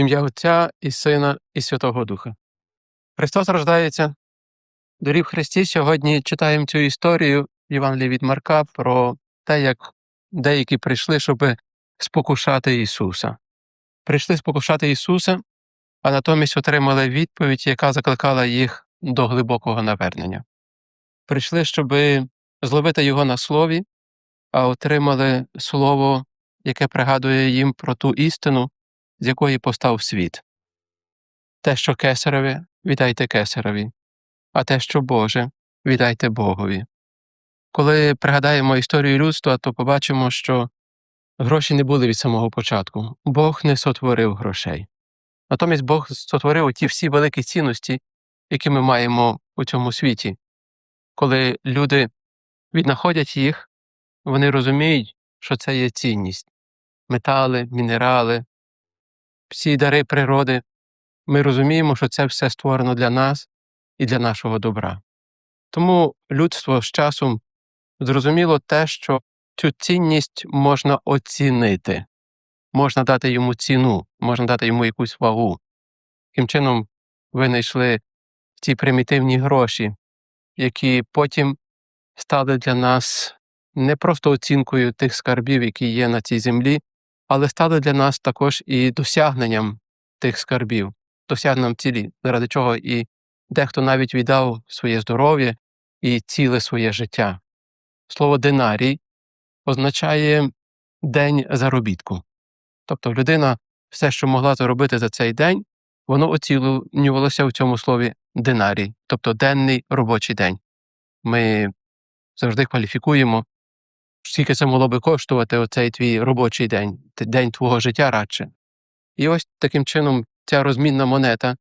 ім'я Отця і Сина, і Святого Духа. Христос рождається. Дорів Христі, сьогодні читаємо цю історію в Євангелії від Марка про те, як деякі прийшли, щоб спокушати Ісуса. Прийшли спокушати Ісуса, а натомість отримали відповідь, яка закликала їх до глибокого навернення. Прийшли, щоб зловити Його на слові, а отримали слово, яке пригадує їм про ту істину, з якої постав світ. Те, що кесареве, віддайте кесареві, а те, що Боже, віддайте Богові. Коли пригадаємо історію людства, то побачимо, що гроші не були від самого початку. Бог не сотворив грошей. Натомість Бог сотворив ті всі великі цінності, які ми маємо у цьому світі. Коли люди віднаходять їх, вони розуміють, що це є цінність метали, мінерали, всі дари природи. Ми розуміємо, що це все створено для нас і для нашого добра. Тому людство з часом зрозуміло те, що цю цінність можна оцінити, можна дати йому ціну, можна дати йому якусь вагу. Таким чином винайшли ці примітивні гроші, які потім стали для нас не просто оцінкою тих скарбів, які є на цій землі, але стали для нас також і досягненням тих скарбів, досягненням цілі, заради чого і дехто навіть віддав своє здоров'я і ціле своє життя. Слово динарій означає день заробітку. Тобто людина все, що могла заробити за цей день, воно оцінювалося в цьому слові динарій, тобто денний робочий день. Ми завжди кваліфікуємо, скільки це могло би коштувати оцей твій робочий день, день твого життя радше. І ось таким чином ця розмінна монета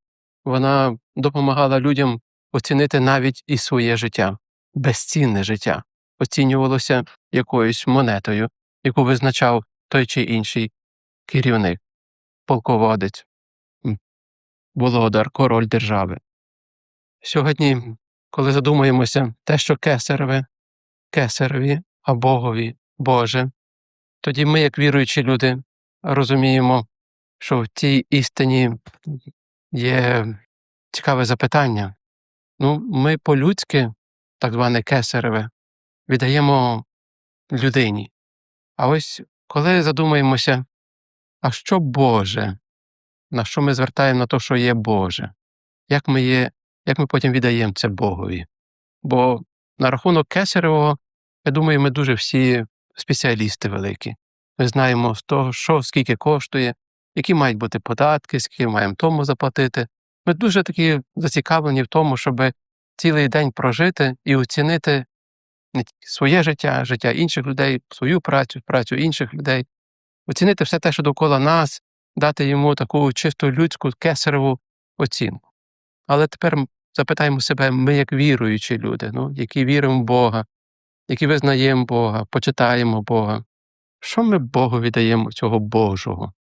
вона допомагала людям оцінити навіть і своє життя, безцінне життя, оцінювалося якоюсь монетою, яку визначав той чи інший керівник, полководець, володар, король держави. Сьогодні, коли задумуємося те, що кесареве, кесареві, а Богові Боже, тоді ми, як віруючі люди, розуміємо, що в цій істині є цікаве запитання. Ну, ми по-людськи, так зване кесареве, віддаємо людині. А ось коли задумаємося, а що Боже, на що ми звертаємо на те, що є Боже, як ми, є, як ми потім віддаємо це Богові? Бо на рахунок кесаревого, я думаю, ми дуже всі спеціалісти великі. Ми знаємо з того, що скільки коштує, які мають бути податки, скільки маємо тому заплатити. Ми дуже такі зацікавлені в тому, щоб цілий день прожити і оцінити не своє життя, життя інших людей, свою працю, працю інших людей, оцінити все те, що довкола нас, дати йому таку чисто людську кесареву оцінку. Але тепер запитаємо себе, ми як віруючі люди, ну, які віримо в Бога, які визнаємо Бога, почитаємо Бога. Що ми Богу віддаємо цього Божого?